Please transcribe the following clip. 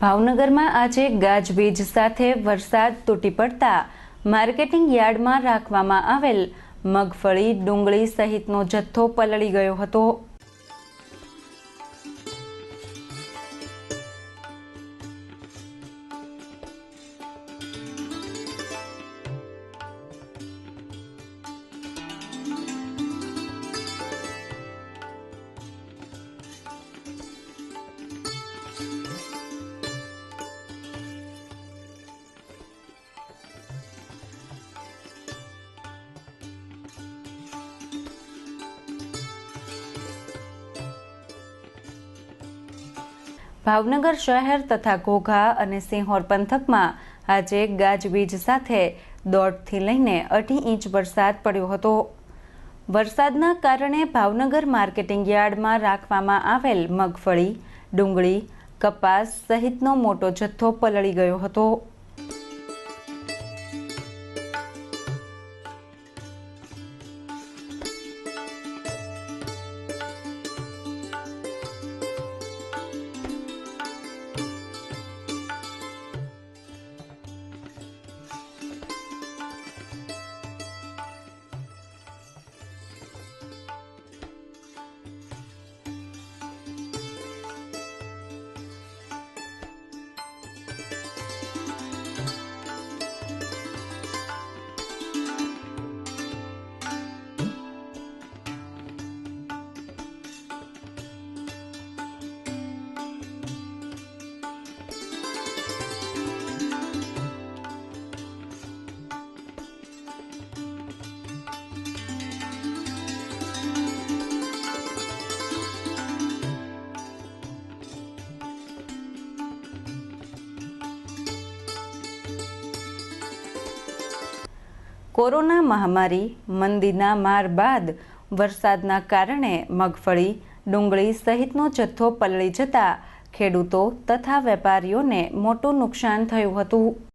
ભાવનગરમાં આજે ગાજવીજ સાથે વરસાદ તૂટી પડતા માર્કેટિંગ યાર્ડમાં રાખવામાં આવેલ મગફળી, ડુંગળી સહિતનો જથ્થો પલળી ગયો હતો. ભાવનગર શહેર તથા ઘોઘા અને સિંહોર પંથકમાં આજે ગાજવીજ સાથે દોઢથી લઈને અઢી ઇંચ વરસાદ પડ્યો હતો. વરસાદના કારણે ભાવનગર માર્કેટિંગ યાર્ડમાં રાખવામાં આવેલ મગફળી, ડુંગળી, કપાસ સહિતનો મોટો જથ્થો પલળી ગયો હતો. કોરોના મહામારી, મંદીના માર બાદ વરસાદના કારણે મગફળી, ડુંગળી સહિતનો જથ્થો પલળી જતા ખેડૂતો તથા વેપારીઓને મોટું નુકસાન થયું હતું.